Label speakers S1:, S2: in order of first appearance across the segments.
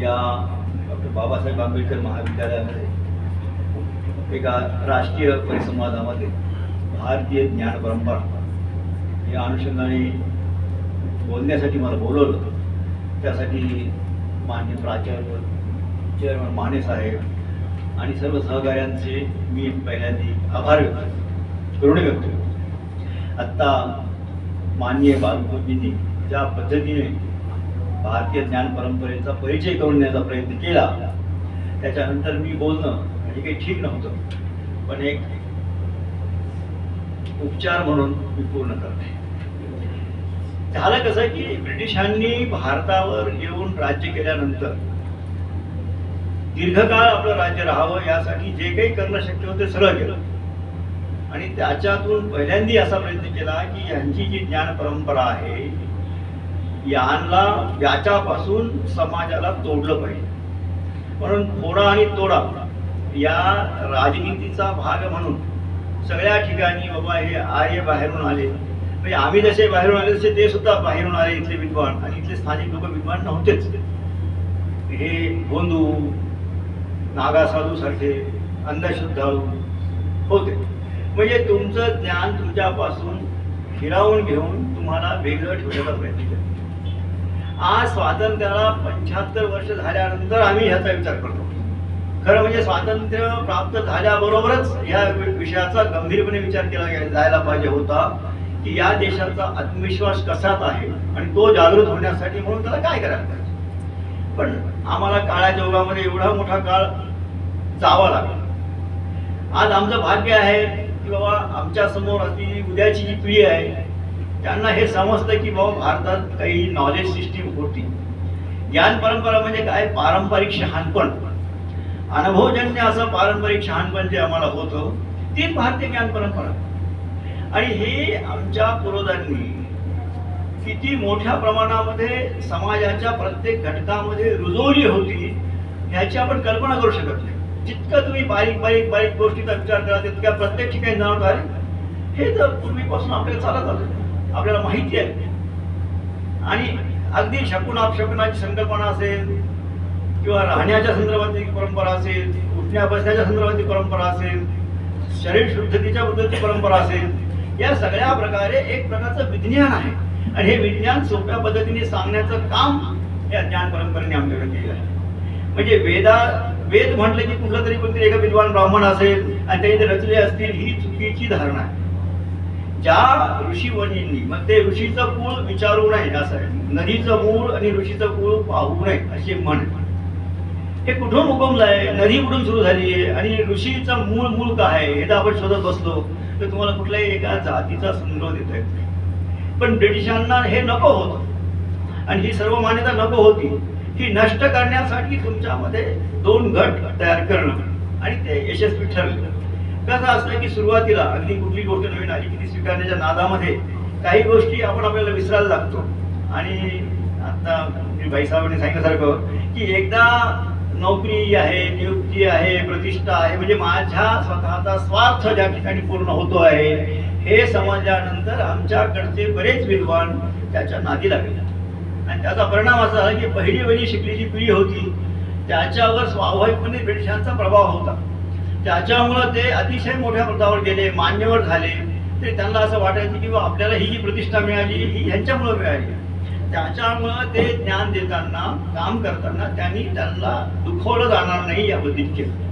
S1: या डॉक्टर बाबासाहेब आंबेडकर महाविद्यालयामध्ये एका राष्ट्रीय परिसंवादामध्ये भारतीय ज्ञान परंपरा या अनुषंगाने बोलण्यासाठी मला बोलवलं. त्यासाठी मान्य प्राचार्य चेअरमन माने साहेब आणि सर्व सहकाऱ्यांचे मी पहिल्यांदा आभार व्यक्त करून व्यक्त करतो. आत्ता माननीय बालकृतींनी ज्या पद्धतीने भारतीय ज्ञान परंपरेचा परिचय करून देण्याचा प्रयत्न केला. त्याच्यानंतर मी बोलणं म्हणजे काही ठीक नव्हतं. पण एक उपचार म्हणून मी पूर्ण करते. झालं कसं की ब्रिटिशांनी भारतावर येऊन राज्य केल्यानंतर दीर्घकाळ आपलं राज्य राहावं यासाठी जे काही करणं शक्य होते सगळं केलं. आणि त्याच्यातून पहिल्यांदा असा प्रयत्न केला की यांची जी ज्ञान परंपरा आहे यांना याच्यापासून समाजाला तोडलं पाहिजे. म्हणून फोडा आणि तोडा या राजनीतीचा भाग म्हणून सगळ्या ठिकाणी बाबा हे आर्य बाहेरून आले. म्हणजे आम्ही जसे बाहेरून आले तसे ते सुद्धा बाहेरून आले इथले विद्वान आणि इथले स्थानिक लोक विद्वान नव्हतेच. हे गोंदू नागासाधू सारखे अंधश्रद्धाळू होते. म्हणजे तुमचं ज्ञान तुमच्यापासून हिरावून घेऊन तुम्हाला वेगळं ठेवण्याचा प्रयत्न केला. आज स्वातंत्र्याला पंच्याहत्तर वर्ष झाल्यानंतर आम्ही ह्याचा विचार करतो. खरं म्हणजे स्वातंत्र्य प्राप्त झाल्याबरोबरच या विषयाचा गंभीरपणे विचार केला जायला पाहिजे होता की या देशाचा आत्मविश्वास कसाच आहे आणि तो जागृत होण्यासाठी म्हणून त्याला काय करायला पाहिजे. पण आम्हाला काळाच्या जोगामध्ये एवढा मोठा काळ जावा लागला. आज आमचं भाग्य आहे की बाबा आमच्यासमोर अगदी उद्याची जी पिढी आहे त्यांना हे समजतं की बाबा भारतात काही नॉलेज सिस्टीम होती. ज्ञान परंपरा म्हणजे काय? पारंपरिक शहाणपण. अनुभवजन्य असं पारंपरिक शहाणपण जे आम्हाला होतं ती भारतीय ज्ञान परंपरा. आणि हे आमच्या पूर्वजांनी किती मोठ्या प्रमाणामध्ये समाजाच्या प्रत्येक घटकामध्ये रुजवली होती ह्याची आपण कल्पना करू शकत नाही. जितकं तुम्ही बारीक बारीक बारीक गोष्टीचा विचार करा तितक्या प्रत्येक ठिकाणी जाणवत आहे. हे तर पूर्वीपासून आपल्याला चालत आलं. आपल्याला माहिती आहे. आणि अगदी शकून अपशकुनाची संकल्पना असेल किंवा राहण्याच्या संदर्भातली परंपरा असेल उठण्या बसण्याच्या संदर्भातली परंपरा असेल शरीर शुद्धतेच्या बद्दलची परंपरा असेल या सगळ्या प्रकारे एक प्रकारचं विज्ञान आहे. आणि हे विज्ञान सोप्या पद्धतीने सांगण्याचं काम या ज्ञान परंपरेने आमच्याकडे केलं आहे. म्हणजे वेदा वेद म्हटलं की कुठलं तरी कोणतरी एका विद्वान ब्राह्मण असेल आणि त्यांनी ते रचले असतील ही चुकीची धारणा आहे. ज्या ऋषीवणींनी मग ते ऋषीचं कुळ विचारू नये असं आहे नदीचं मूळ आणि ऋषीचं कुळ पाहू नये अशी म्हण. हे कुठून उगमलंय आहे? नदी कुठून सुरू झाली आहे? आणि ऋषीचं मूळ मूळ काय आहे? हे तर आपण शोधत बसलो. तर तुम्हाला कुठल्याही एका जातीचा संग्रह देता येत नाही. पण ब्रिटिशांना हे नको होतं. आणि ही सर्व मान्यता नको होती. ही नष्ट करण्यासाठी तुमच्यामध्ये दोन गट तयार करणं. आणि ते यशस्वी ठरलं. कसं असतं की सुरुवातीला अगदी कुठली गोष्ट नवीन आली की ती स्वीकारण्याच्या नादामध्ये काही गोष्टी आपण आपल्याला विसरायला लागतो. आणि आता मी बाईसाहेबांनी सांगितल्यासारखं की एकदा नोकरी आहे नियुक्ती आहे प्रतिष्ठा आहे म्हणजे माझ्या स्वतःचा स्वार्थ ज्या ठिकाणी पूर्ण होतो आहे हे समजल्यानंतर आमच्याकडचे बरेच विद्वान त्याच्या नादी लागले. आणि त्याचा परिणाम असा झाला की पहिली वहिली शिकलेली पिढी होती त्याच्यावर स्वाभाविकपणे ब्रिटिशांचा प्रभाव होता. त्याच्यामुळं ते अतिशय मोठ्या पदावर गेले मान्यवर झाले. ते त्यांना असं वाटायचं की बा आपल्याला ही जी प्रतिष्ठा मिळाली ही ह्यांच्यामुळं मिळाली. त्याच्यामुळं ते ज्ञान देताना काम करताना त्यांनी त्यांना दुखवलं जाणार नाही या केलं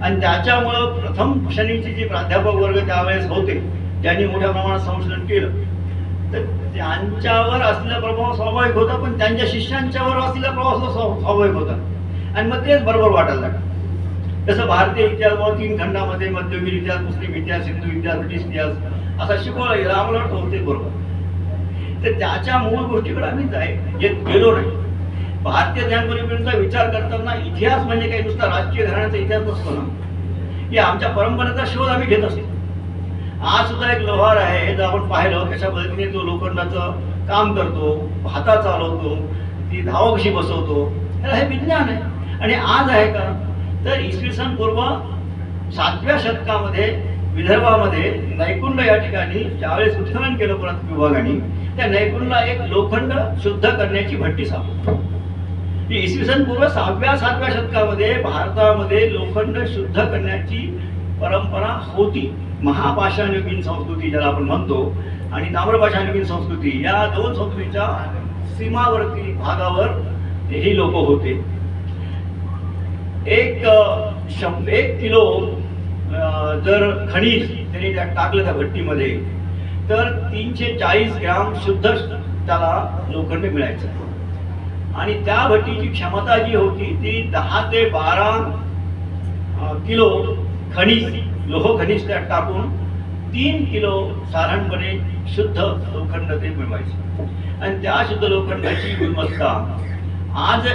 S1: आणि त्याच्यामुळं प्रथम श्रेणीचे जे प्राध्यापक वर्ग त्यावेळेस होते ज्यांनी मोठ्या प्रमाणात संशोधन केलं. तर त्यांच्यावर असलेला प्रभाव स्वाभाविक होता पण त्यांच्या शिष्यांच्यावर असलेला प्रभाव स्वाभाविक होता. आणि मग तेच बरोबर वाटायला लागलं. जसं भारतीय इतिहास व तीन खंडामध्ये मध्ययुगीन इतिहास मुस्लिम इतिहास हिंदू इतिहास ब्रिटिश इतिहास असा शिकवला गेला. आम्हाला होते बरोबर. तर त्याच्या मूळ गोष्टीकडे आम्ही जाय येत गेलो नाही. भारतीय ज्ञान विचार करताना इतिहास म्हणजे काही नुसता राजकीय घराण्याचा इतिहास नसतो ना. की आमच्या परंपरेचा शोध आम्ही घेत असतो. आज सुद्धा एक लोहार आहे हे जर आपण पाहिलं कशा पद्धतीने तो लोखंडाचं काम करतो भाता चालवतो ती धाव कशी बसवतो हे विज्ञान आहे. आणि आज आहे का? तर इसवी सन पूर्व सातव्या शतकामध्ये विदर्भामध्ये नैकुंड या ठिकाणी ज्यावेळेस उत्खनन केलं पुरातत्व विभागाने त्या नैकुंडला एक लोखंड शुद्ध करण्याची भट्टी सापडली. इसवी सन पूर्व सहाव्या सातव्या शतकामध्ये भारतामध्ये लोखंड शुद्ध करण्याची परंपरा होती. महापाषाणयुगीन संस्कृती ज्याला आपण म्हणतो आणि ताम्रपाषाणयुगीन संस्कृती या दोन संस्कृतीच्या सीमावर्ती भागावर ही लोक होते. एक शं एक किलो जर खनिज त्यांनी त्यात टाकलं त्या भट्टीमध्ये तर तीनशे चाळीस ग्राम शुद्ध त्याला लोखंड मिळायचं. आणि त्या भट्टीची क्षमता जी होती ती दहा ते बारा किलो खनिज लोह खनिज त्यात टाकून तीन किलो साधारणपणे शुद्ध लोखंड ते मिळवायचे. आणि त्या शुद्ध लोखंडाची गुणवत्ता आज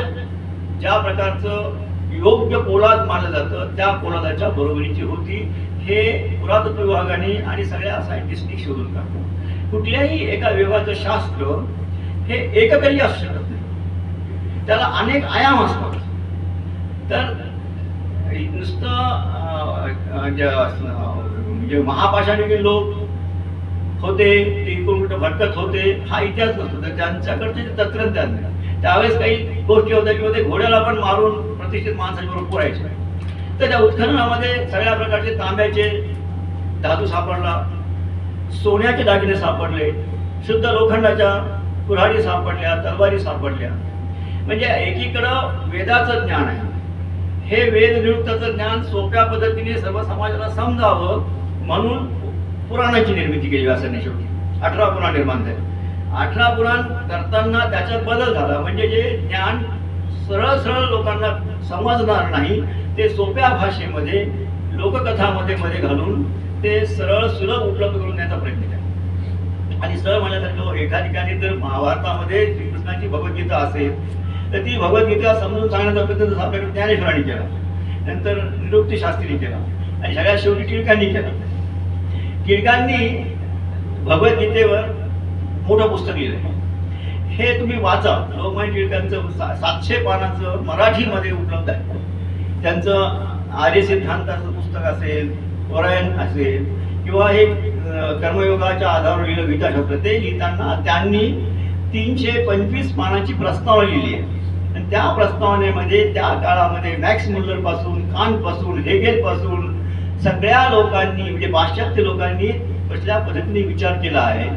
S1: ज्या प्रकारचं योग्य पोलाद मानलं जातं. त्या पोलादाच्या बरोबरीची होती. हे पुरातत्व विभागाने आणि सगळ्या सायंटिस्टनी शोधून काढलं. कुठल्याही एका विभागाचं शास्त्र हे एककही असू शकत नाही. त्याला अनेक आयाम असतात. तर नुसतं म्हणजे महापाषाणी जे लोक होते ते इकडून कुठं भटकत होते हा इतिहास नसतो. तर त्यांच्याकडचे तंत्रज्ञान त्यावेळेस काही गोष्टी होत्या किंवा ते घोड्याला पण मारून प्रतिष्ठित माणसाबरोबर पुरायचे. तर त्या उत्खननामध्ये सगळ्या प्रकारचे तांब्याचे धातू सापडला सोन्याचे दागिने सापडले शुद्ध लोखंडाच्या कुऱ्हाडी सापडल्या तलवारी सापडल्या. म्हणजे एकीकडं वेदाचं ज्ञान आहे. हे वेद निरुक्ताचं ज्ञान सोप्या पद्धतीने सर्व समाजाला समजावं म्हणून पुराणाची निर्मिती केली व्यासाने शेवटी. अठरा पुराण निर्माण झाले. अठरा पुराण करताना त्याच्यात बदल झाला. म्हणजे जे ज्ञान सरळ सरळ लोकांना समजणार नाही ते सोप्या भाषेमध्ये लोककथामध्ये मध्ये घालून ते सरळ सुलभ उपलब्ध करून देण्याचा प्रयत्न केला. आणि सरळ म्हणण्यासारखं हो, एका ठिकाणी जर महाभारतामध्ये श्रीकृष्णाची भगवद्गीता असेल तर ती भगवद्गीता समजून सांगण्याचा प्रयत्न जसं आपल्याकडे ज्ञानेश्वरांनी केला नंतर निरुक्ती शास्त्रीने केला आणि सगळ्या शेवटी टिळकांनी केला. टिळकांनी भगवद्गीतेवर मोठं पुस्तक लिहिलं हे तुम्ही वाचा. लोकमान्य टिळकांचं सा- सातशे पानाचं मराठीमध्ये उपलब्ध आहे. त्यांचं आर्य सिद्धांताचं पुस्तक असेल परायण असेल किंवा हे कर्मयोगाच्या आधारावर लिहिलं गीताशास्त्र ते लिहिताना त्यांनी तीनशे पंचवीस पानाची प्रस्तावना लिहिली आहे. आणि त्या प्रस्तावनेमध्ये त्या काळामध्ये मॅक्स मुल्लरपासून कानपासून हेगेलपासून सगळ्या लोकांनी म्हणजे पाश्चात्य लोकांनी कसल्या पद्धतीने विचार केला आहे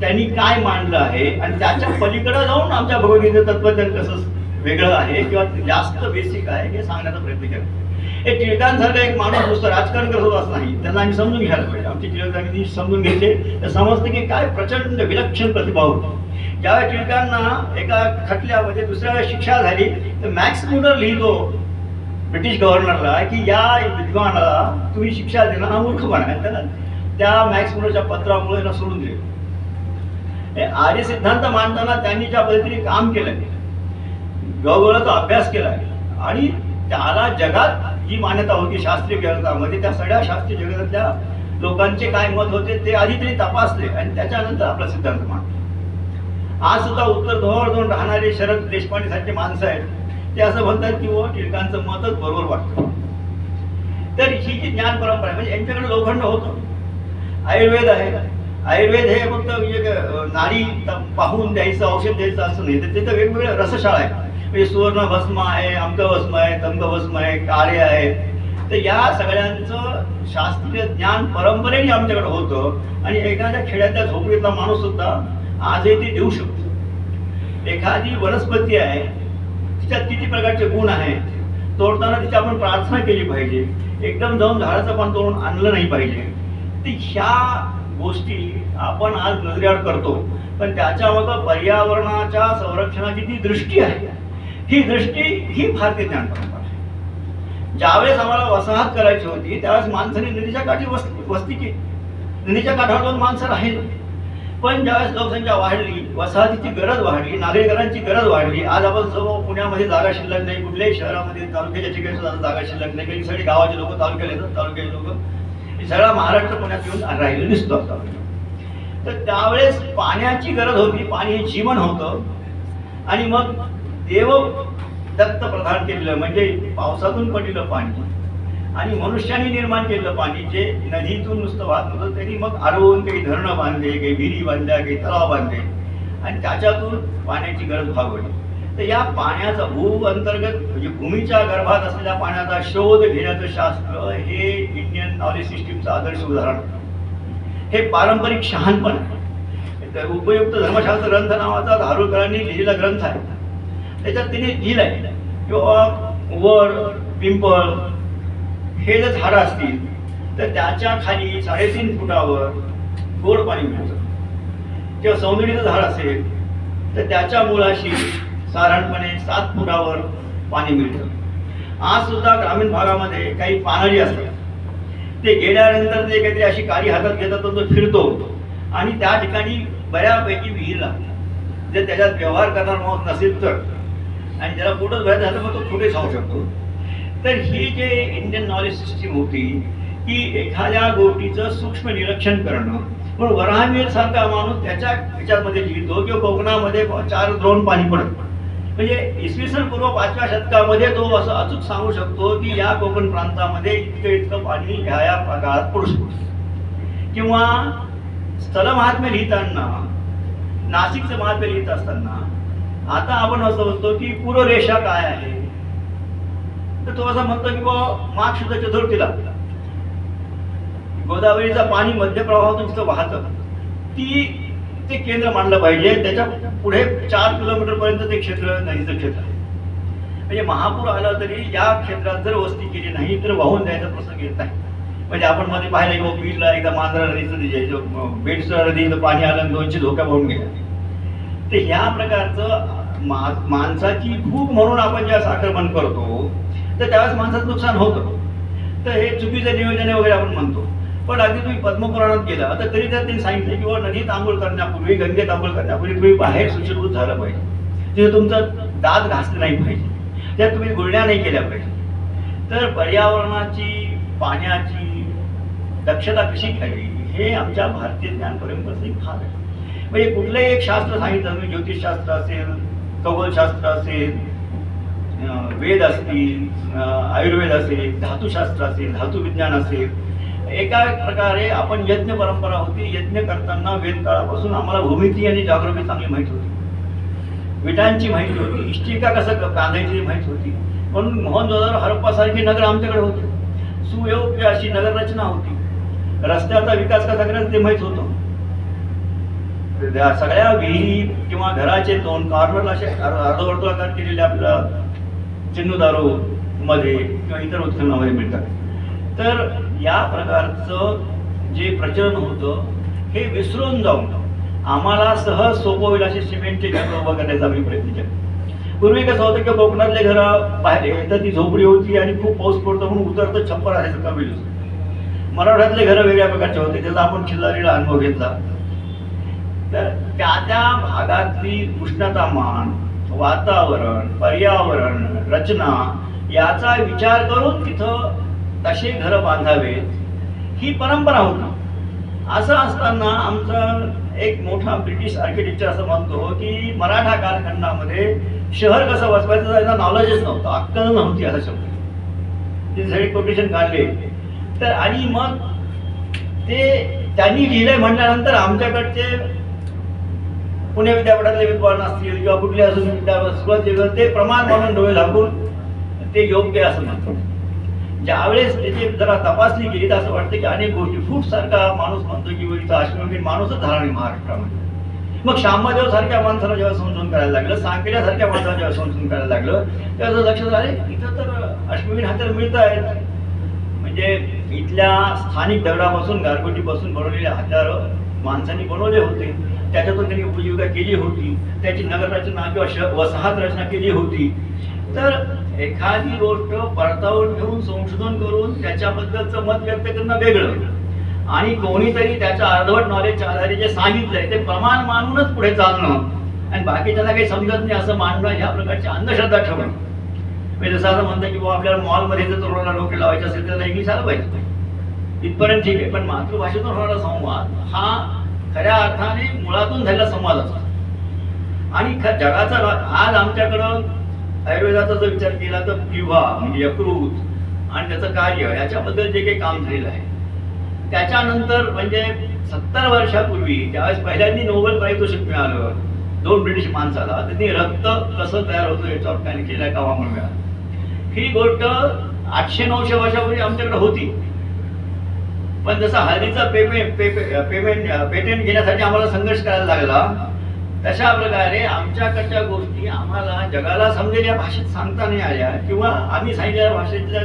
S1: त्यांनी काय मांडलं आहे आणि त्याच्या पलीकडे जाऊन आमच्या भगवद्गीतेचं तत्वज्ञान कसं वेगळं आहे किंवा जास्त बेसिक आहे हे सांगण्याचा प्रयत्न केला. हे टिळकांसारखा एक माणूस नुसतं राजकारण करत होत असं नाही. त्यांना आम्ही समजून घ्यायला पाहिजे. आमचे टिळकांनी समजून घेतले तर समजतं की काय प्रचंड विलक्षण प्रतिभा होती. ज्यावेळी टिळकांना एका खटल्यामध्ये दुसऱ्या वेळेस शिक्षा झाली तर मॅक्स मुलर लिहितो ब्रिटिश गव्हर्नरला की या विद्वानाला तुम्ही शिक्षा देणं हा मूर्खपणा आहे त्याला त्या मॅक्स मुलरच्या पत्रामुळे सोडून दिले. आर्य सिद्धांत मांडताना त्यांनी ज्या पद्धतीने काम केलंय गवळाचा अभ्यास केला. गेला आणि त्याला जगात जी मान्यता होती शास्त्रीय जगतामध्ये त्या सगळ्या शास्त्रीय जगतातल्या लोकांचे काय मत होते ते आधी तरी तपासले आणि त्याच्यानंतर आपला सिद्धांत मांडतो आज सुद्धा उत्तर ध्रुवावर राहणारे शरद देशपांडे सारखे माणसं आहेत. ते असं म्हणतात की वो टिळकांचं मतच बरोबर वाटतं. तर ही जी ज्ञान परंपरा आहे म्हणजे यांच्याकडे लोखंड होतं. आयुर्वेद आहे आयुर्वेद हे फक्त म्हणजे नाडी पाहून द्यायचं औषध द्यायचं असं नाही. तर तिथं वेगवेगळ्या रसशाळा आहे म्हणजे सुवर्ण भस्म आहे अमक भस्म आहे तमक भस्म आहे कार्य आहे. तर या सगळ्यांचं शास्त्रीय ज्ञान परंपरेने आमच्याकडे होतं. आणि एखाद्या खेड्यातल्या झोपडीतला माणूस सुद्धा आजही ते देऊ शकतो. एखादी वनस्पती आहे तिच्यात किती प्रकारचे गुण आहेत तोडताना तिची आपण प्रार्थना केली पाहिजे. एकदम जाऊन झाडाचं पान तोडून आणलं नाही पाहिजे. ती ह्या गोष्टी आपण आज नजरेआड करतो. पण त्याच्यावर पर्यावरणाच्या संरक्षणाची जी दृष्टी आहे. ही दृष्टी ही भारतीय ज्ञान परंपरा आहे. ज्यावेळेस आम्हाला वसाहत करायची होती त्यावेळेस माणसाने नदीच्या काठी वस्ती वस्ती केली. नदीच्या काठावर दोन माणसं राहिली पण ज्यावेळेस लोकसंख्या वाढली वसाहतीची गरज वाढली नागरिकांची गरज वाढली आज आपण सर्व पुण्यामध्ये जागा शिल्लक नाही कुठल्याही शहरामध्ये तालुक्याच्या ठिकाणी सुद्धा जागा शिल्लक नाही काही सगळे गावाचे लोक तालुक्याला येतात तालुक्याचे लोक. हे सगळा महाराष्ट्र पुण्यात येऊन राहिलेलं दिसतो आता. तर त्यावेळेस पाण्याची गरज होती पाणी हे जीवन होतं. आणि मग देव दत्त प्रधान केलेलं म्हणजे पावसातून पडलेलं पाणी आणि मनुष्याने निर्माण केलेलं पाणी जे नदीतून नुसतं वाहत होतं त्यांनी मग आरवून काही धरणं बांधले काही विहिरी बांधल्या काही तलाव बांधले. आणि त्याच्यातून पाण्याची गरज भागवली. तर या पाण्याचा भू अंतर्गत म्हणजे भूमीच्या गर्भात असलेल्या पाण्याचा शोध घेण्याचं शास्त्र हे इंडियन नॉलेज सिस्टीमचं आदर्श उदाहरण हे पारंपरिक शहाणपण आहे. तर उपयुक्त धर्मशास्त्र ग्रंथ नावाचा धारुकरांनी लिहिलेला ग्रंथ आहे. त्याच्यात तिने लिहिलंय किंवा वर पिंपळ हे जर झाडं असतील तर त्याच्याखाली साडेतीन फुटावर गोड पाणी मिळतं. किंवा सौंदर्याचं झाड असेल तर त्याच्या मुळाशी साधारणपणे सात फुटावर पाणी मिळतं. आज सुद्धा ग्रामीण भागामध्ये काही पानारी असतात. ते गेल्यानंतर ते काहीतरी अशी काळी हातात घेतात तर तो फिरतो. आणि त्या ठिकाणी बऱ्यापैकी विहीर लागतात. जर त्याच्यात व्यवहार करणार माणूस नसेल तर. आणि ज्याला पोटच भरायचं झालं मग तो कुठे सांगू शकतो. तर ही जे इंडियन नॉलेज सिस्टीम होती की एखाद्या गोष्टीचं सूक्ष्म निरीक्षण करणं. पण वराहमीर सारखा माणूस त्याच्या ह्याच्यामध्ये लिहितो किंवा कोकणामध्ये चार द्रोण पाणी पडत. म्हणजे इसवी सन पूर्व पाचव्या शतकामध्ये तो असं अचूक सांगू शकतो की या कोकण प्रांतामध्ये इतकं इतकं पाणी ह्या या काळात पडू शकतो. किंवा स्थल महात्म्य लिहिताना नाशिकचं महात्म्य लिहित असताना आता आपण असं म्हणतो की पूर्वरेषा काय आहे? तर तो असं म्हणतो की बुवा माघ शुद्ध चतुर्थीला गोदावरीचा पाणी मध्य प्रवाहातून तिथं वाहतं. ती ते केंद्र मानलं पाहिजे. त्याच्या पुढे चार किलोमीटर पर्यंत ते क्षेत्र नदीचं क्षेत्र आहे. म्हणजे महापूर आला तरी या क्षेत्रात जर वस्ती केली नाही तर वाहून द्यायचा प्रसंग येत नाही. म्हणजे आपण मध्ये पाहिलं किंवा बीडला एकदा मांजरा नदीचं जे- बेडसर नदीचं पाणी आलं आणि दोनशे धोक्या वाहून गेल्या. तर ह्या प्रकारचं माणसाची भूक म्हणून आपण ज्यावेळेस आक्रमण करतो तर त्यावेळेस माणसाचं नुकसान होतं. तर हे चुकीचं नियोजन वगैरे आपण म्हणतो. पण अगदी तुम्ही पद्मपुराणात गेला. तर तरी त्यात त्यांनी सांगितलं की नदी नदीत आंघोळ करण्यापूर्वी गंगेत आंघोळ करण्यापूर्वी तुम्ही बाहेर सुचिरभूत झालं पाहिजे. तिथे तुमचं दात घासलं नाही पाहिजे. त्यात तुम्ही गुळण्या नाही केल्या पाहिजे. तर पर्यावरणाची पाण्याची दक्षता कशी घ्यावी हे आमच्या भारतीय ज्ञान परंपरेचा भाग आहे. म्हणजे कुठलंही एक शास्त्र सांगितलं तुम्ही ज्योतिषशास्त्र असेल खगोलशास्त्र असेल वेद असतील आयुर्वेद असेल धातुशास्त्र असेल धातुविज्ञान असेल एका प्रकारे आपण यज्ञ परंपरा होती. यज्ञ करताना वेदकाळापासून आम्हाला भूमिती आणि जागृती चांगली माहिती होती. विटांची माहिती होती. इष्टिका कसं बांधायची माहिती होती. म्हणून मोहनजोदार हरप्पासारखी नगर आमच्याकडे होती. सुयोग्य अशी नगर रचना होती. रस्त्याचा विकास कसा करायचा ते माहीत होतं. त्या सगळ्या विहिरी किंवा घराचे दोन कॉर्नर असे अर्धवर्तुळाकार केलेले आपल्या चिन्नूदारो मध्ये किंवा इतर उत्खननामध्ये मिळतात. तर या प्रकारचं जे प्रचलन होतं हे विसरून जाऊन आम्हाला सहज सोपं होईल असे सिमेंटचे घर उभं करण्याचा आम्ही प्रयत्न केला. पूर्वी कसं होतं की कोकणातले घरं बाहेर तर ती झोपडी होती आणि खूप पाऊस पडतो म्हणून उतरतं छप्पर असायचं कमी मराठ्यातले घरं वेगळ्या प्रकारचे होते त्याचा आपण खिल्लारीला अनुभव घेतला. तर त्या त्या भागातली उष्णतामान वातावरण पर्यावरण रचना याचा विचार करून तिथं तसे घरं बांधावेत ही परंपरा होती. असं असताना आमचा एक मोठा ब्रिटिश आर्किटेक्चर असं म्हणतो की मराठा कालखंडामध्ये शहर कसं वसवायचं त्याचा नॉलेजच नव्हतं अक्कल नव्हती असा शब्द. ते सगळे कोटेशन काढले. तर आणि मग ते त्यांनी लिहिलंय म्हटल्यानंतर आमच्याकडचे पुणे विद्यापीठातले विद्वान असतील किंवा कुठले असून विद्यापीठ ते प्रमाण म्हणून डोळे झाकून ते योग्य असं म्हणतात. ज्यावेळेस त्याची जरा तपासणी केली तर असं वाटतं की अनेक गोष्टी. फूट सारखा माणूस म्हणतो की इथं अश्वमीन माणूसच झाला नाही महाराष्ट्रामध्ये. मग शांबादेव सारख्या माणसाला जेव्हा संशोधन करायला लागलं सांकेल्या सारख्या माणसाला जेव्हा संशोधन करायला लागलं तेव्हा लक्षात आले इथं तर अश्वमीन हातर मिळत आहेत. म्हणजे इथल्या स्थानिक दगडापासून गारगोटीपासून बनवलेले हत्यार माणसांनी बनवले होते. त्याच्यातून त्यांनी उपजीविका केली होती. त्याची नगररचना किंवा श वसाहत रचना केली होती. तर एखादी गोष्ट परतावून घेऊन संशोधन करून त्याच्याबद्दलचं मत व्यक्त करणं वेगळं. आणि कोणीतरी त्याच्या अर्धवट नॉलेजच्या आधारे जे सांगितलंय ते प्रमाण मानूनच पुढे चालणं. आणि बाकीच्याला काही समजत नाही असं मांडणं ह्या प्रकारची अंधश्रद्धा ठेवणं. म्हणजे जसं असं म्हणतं की बाबा आपल्याला मॉलमध्ये जर तरुणाला नोकरी लावायची असेल तर त्याला इंग्लिश आलं पाहिजे. इथपर्यंत ठीक आहे पण मातृभाषेतून होणारा संवाद हा खऱ्या अर्थाने मुळातून झालेला संवाद असतो. आणि जगाचा आज आमच्याकडं आयुर्वेदाचा जर विचार केला तर किंवा म्हणजे यकृत आणि त्याचं कार्य याच्याबद्दल जे काही काम झालेलं आहे. त्याच्यानंतर म्हणजे सत्तर वर्षापूर्वी त्यावेळेस पहिल्यांदा नोबेल पारितोषिक मिळालं. दोन ब्रिटिश माणसाला. त्यांनी रक्त कसं तयार होतं याच्यावर त्याने केल्या का मिळालं. ही गोष्ट आठशे नऊशे वर्षापूर्वी आमच्याकडे होती. पण जसं हळदीचा पेमेंट पेमेंट पेटेंट घेण्यासाठी आम्हाला संघर्ष करायला लागला तशा प्रकारे आमच्याकडच्या गोष्टी आम्हाला जगाला समजलेल्या भाषेत सांगता नाही आल्या किंवा आम्ही सांगितलेल्या भाषेतल्या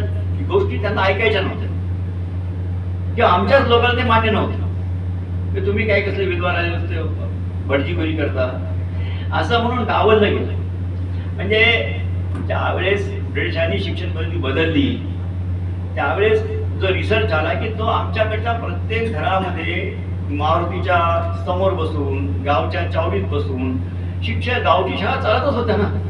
S1: गोष्टी त्यांना ऐकायच्या नव्हत्या. किंवा आमच्याच लोकांना ते मान्य नव्हतं. की तुम्ही काय कसले विद्वान आले नुसते भटजीगिरी करता? असं म्हणून डावललं गेलं. म्हणजे ज्यावेळेस ब्रिटिशांनी शिक्षण पद्धती बदलली त्यावेळेस जो रिसर्च झाला की तो आमच्याकडच्या प्रत्येक घरामध्ये मारुतीच्या समोर बसून गावच्या चावडीत बसून शिक्षण गावची शाळा चालतच होत्या ना.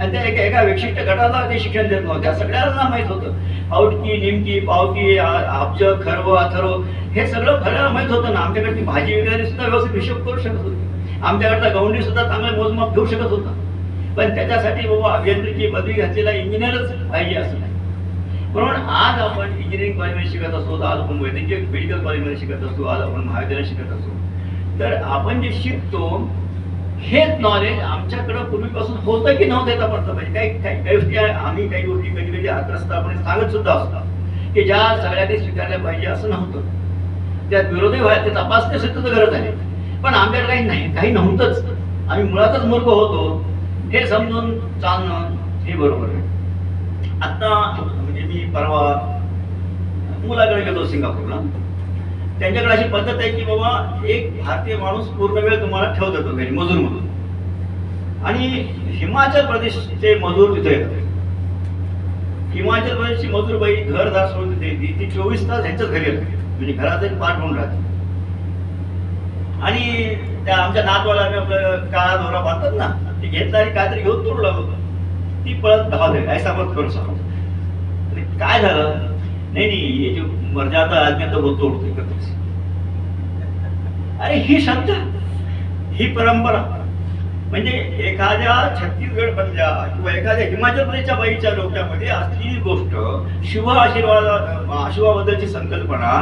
S1: आणि त्या एका एका विशिष्ट गटाला ते शिक्षण देत नव्हत्या सगळ्यांना माहीत होतं. आवटकी निमकी पावकी आ- अब्ज खर्व अथर्व हे सगळं फळाला माहीत होतं ना. आमच्याकडची भाजी वगैरे सुद्धा व्यवस्थित हिशोब करू शकत होती. आमच्याकडचा गवंडी सुद्धा चांगलं मोजमाप घेऊ शकत होता. पण त्याच्यासाठी बाबा अभियांत्रिकी पदवी घातलेला इंजिनियरच पाहिजे असं म्हणून आज आपण इंजिनिअरिंग कॉलेजमध्ये शिकत असतो आज आपण वैद्यकीय मेडिकल कॉलेजमध्ये शिकत असतो आज आपण महाविद्यालयात शिकत असतो तर आपण जे शिकतो हेच नॉलेज आमच्याकडं पूर्वीपासून होतं की नव्हतं याचा पडतं पाहिजे म्हणजे काही काही काही गोष्टी आम्ही काही गोष्टी कधी कधी आत्रस्तापणे सांगत सुद्धा असतात की ज्या सगळ्यांनी स्वीकारल्या पाहिजे असं नव्हतं. त्यात विरोधी व्हायला ते तपासणे सुद्धा गरज आहे. पण आमच्याकडे काही नाही काही नव्हतंच. आम्ही मुळातच मूर्ख होतो. हे समजून चालणं हे बरोबर आहे. आता मी परवा मुलाकडे गेलो सिंगापूरला. त्यांच्याकडे अशी पद्धत आहे की बाबा एक भारतीय माणूस पूर्ण वेळ तुम्हाला ठेवत येतो घरी मजूर म्हणून आणि हिमाचल प्रदेशचे मजूर तिथे येतात. हिमाचल प्रदेशची मजूर बाई घरदार सोडून तिथे येते. ती चोवीस तास ह्यांच्याच घरी येते. म्हणजे घरात एक पाठ म्हणून राहते. आणि त्या आमच्या नातवाला आम्ही आपलं काळा दोरा बांधतात ना ते घेतला आणि काहीतरी घेऊन तोडला होता. ती पळत धावते ऐसा मत करू सांगतो काय झालं? नाही नाही हे जे मर्यादा आज्ञा तर होतो अरे ही श्रद्धा ही परंपरा. म्हणजे एखाद्या छत्तीसगड मधल्या किंवा एखाद्या हिमाचल प्रदेशच्या बाईच्या डोक्यामध्ये असलेली गोष्ट शिव आशीर्वाद आशीर्वादाबद्दलची संकल्पना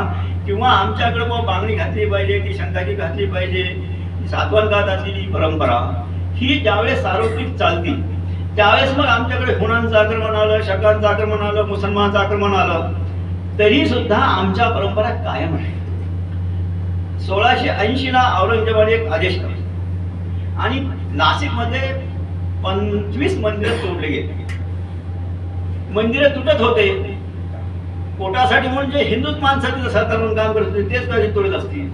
S1: किंवा आमच्याकडे मग बांगडी घातली पाहिजे ती शंकाची घातली पाहिजे सातवन गात असलेली परंपरा ही ज्यावेळेस सार्वत्रिक चालती त्यावेळेस मग आमच्याकडे हुणांचं आक्रमण आलं शकांचं आक्रमण आलं मुसलमानचं आक्रमण आलं तरी सुद्धा आमच्या परंपरा कायम आहे. सोळाशे ऐंशी ला औरंगजेबाने एक आदेश केला. आणि नाशिकमध्ये पंचवीस मंदिरं तोडले गेले. मंदिरं तुटत होते. पोटासाठी म्हणून जे हिंदूच माणसाचे सरकार म्हणून काम करत होते तेच कधी तोडत असतील.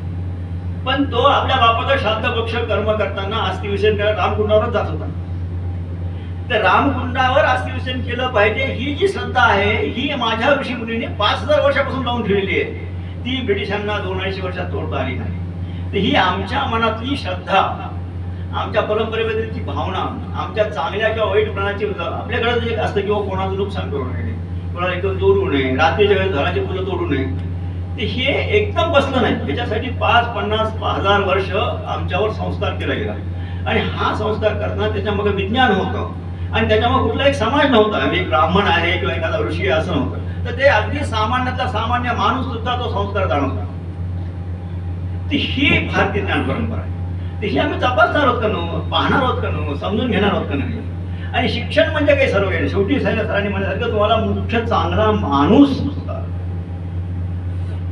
S1: पण तो आपल्या बापाचा श्राद्ध पक्ष कर्म करताना अस्थि विसर्जन करायला रामकुंडावरच जात होता. तर रामकुंडावर अस्थि केलं पाहिजे. ही जी श्रद्धा आहे ही माझ्या ऋषी मुलीने पाच हजार वर्षापासून लावून ठेवलेली आहे. ती ब्रिटिशांना दोन अडीचशे वर्षात तोडता आली नाही. तर ही आमच्या मनातली श्रद्धा आमच्या परंपरेबद्दलची भावना आमच्या चांगल्या किंवा वाईट वाईटपणाची आपल्याकडे एक असतं किंवा कोणाचं नुकसान करू नये कोणाला एकदम तोडू नये रात्रीच्या वेळेस घराची फुलं तोडू नये ते हे एकदम बसलं नाही. त्याच्यासाठी पाच पन्नास हजार वर्ष आमच्यावर संस्कार केला गेला. आणि हा संस्कार करताना त्याच्यामध्ये विज्ञान होतं. आणि त्याच्यामुळे कुठला एक समाज नव्हता. म्हणजे ब्राह्मण आहे किंवा एखादा ऋषी आहे असं नव्हतं. तर ते अगदी सामान्यातला सामान्य माणूस सुद्धा तो संस्कार जाणवता. ती ही भारतीय ज्ञान परंपरा आहे. तिशी आम्ही तपासणार आहोत का नो पाहणार आहोत का नो समजून घेणार आहोत का नाही? आणि शिक्षण म्हणजे काही सर्व काही शेवटी साहेब सरांनी म्हणल्यासारखं तुम्हाला मुख्य चांगला माणूस होता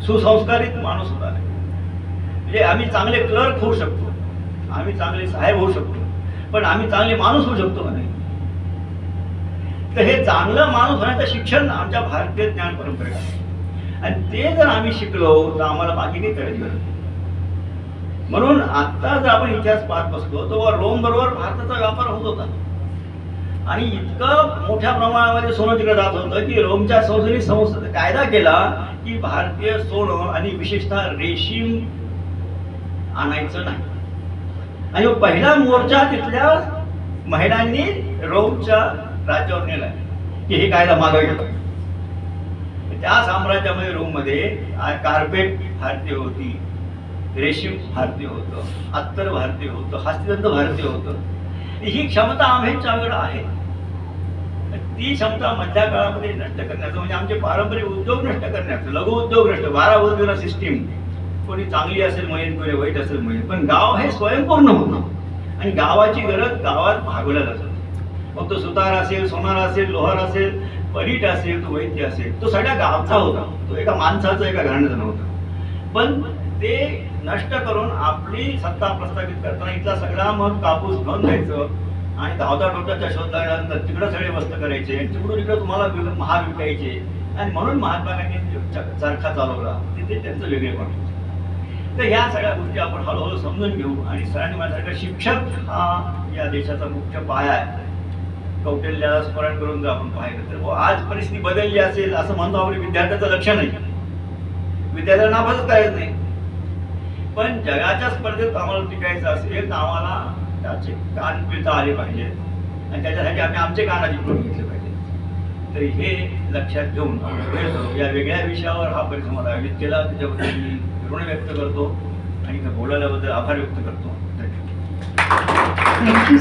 S1: सुसंस्कारित माणूस होता म्हणजे आम्ही चांगले क्लर्क होऊ शकतो. आम्ही चांगले साहेब होऊ शकतो. पण आम्ही चांगले माणूस होऊ शकतो म्हणे तर हे चांगलं माणूस होण्याचं शिक्षण आमच्या भारतीय ज्ञान परंपरेत आणि ते जर आम्ही शिकलो तर आम्हाला बाकी काही करायची गरज म्हणून आता जर आपण इतिहास पाहत बसलो तर रोम बरोबर भारताचा व्यापार होत होता. आणि इतकं मोठ्या प्रमाणामध्ये सोनं तिकडे जात होतं की रोमच्या संसदेने संसद कायदा केला की भारतीय सोनं आणि विशेषतः रेशीम आणायचं नाही. आणि पहिला मोर्चा तिथल्या महिलांनी रोमच्या राज्यावर नेला की हे कायदा मागे घेतो त्या साम्राज्यामध्ये रोममध्ये मध्ये कार्पेट भारतीय होती रेशीम भारतीय होतं अत्तर भारतीय होतं हस्तिदंत भारतीय होतं. ही क्षमता आम्हीच्याकडे आहे. ती क्षमता मधल्या काळामध्ये नष्ट करण्याचं म्हणजे आमचे पारंपरिक उद्योग नष्ट करण्याचं लघु उद्योग नष्ट बारा उद्योग सिस्टीम कोणी चांगली असेल म्हणेल कोणी वाईट असेल म्हणेल पण गाव हे स्वयंपूर्ण होतं. आणि गावाची गरज गावात भागवल्या जातात. मग तो सुतार असेल सोनार असेल लोहार असेल परीट असेल तो वैद्य असेल. तो सगळ्या गावचा होता. तो एका माणसाचा एका घराण्याचा नव्हता. पण ते नष्ट करून आपली सत्ता प्रस्थापित करताना इथला सगळा मग कापूस घेऊन जायचं आणि धावता डोक्याच्या शोध लागल्यानंतर तिकडं सगळे वस्त करायचे तिकडून इकडं तुम्हाला महाग विकायचे. आणि म्हणून महात्मा गांधी चरखा चालवला तिथे त्यांचं वेगळेपण होतं. तर ह्या सगळ्या गोष्टी आपण हळूहळू समजून घेऊ आणि सरांनी माझ्यासारखा शिक्षक हा या देशाचा मुख्य पाया आहे. कौटिल्याला स्मरण करून जर आपण पाहिलं तर आज परिस्थिती बदलली असेल असं म्हणतो आपण विद्यार्थ्याचं लक्ष नाही. विद्यार्थ्यांना नापासच करायचं नाही. पण जगाच्या स्पर्धेत आम्हाला टिकायचं असेल तर आम्हाला त्याचे कान पिळता आले पाहिजे. आणि त्याच्यासाठी आम्ही आमचे कान आधी घेतले पाहिजे. तर हे लक्षात घेऊन आपण या वेगळ्या विषयावर हा परिसंवाद आयोजित केला. त्याच्याबद्दल मी ऋण व्यक्त करतो आणि बोलायल्याबद्दल आभार व्यक्त करतो.
S2: थँक्यू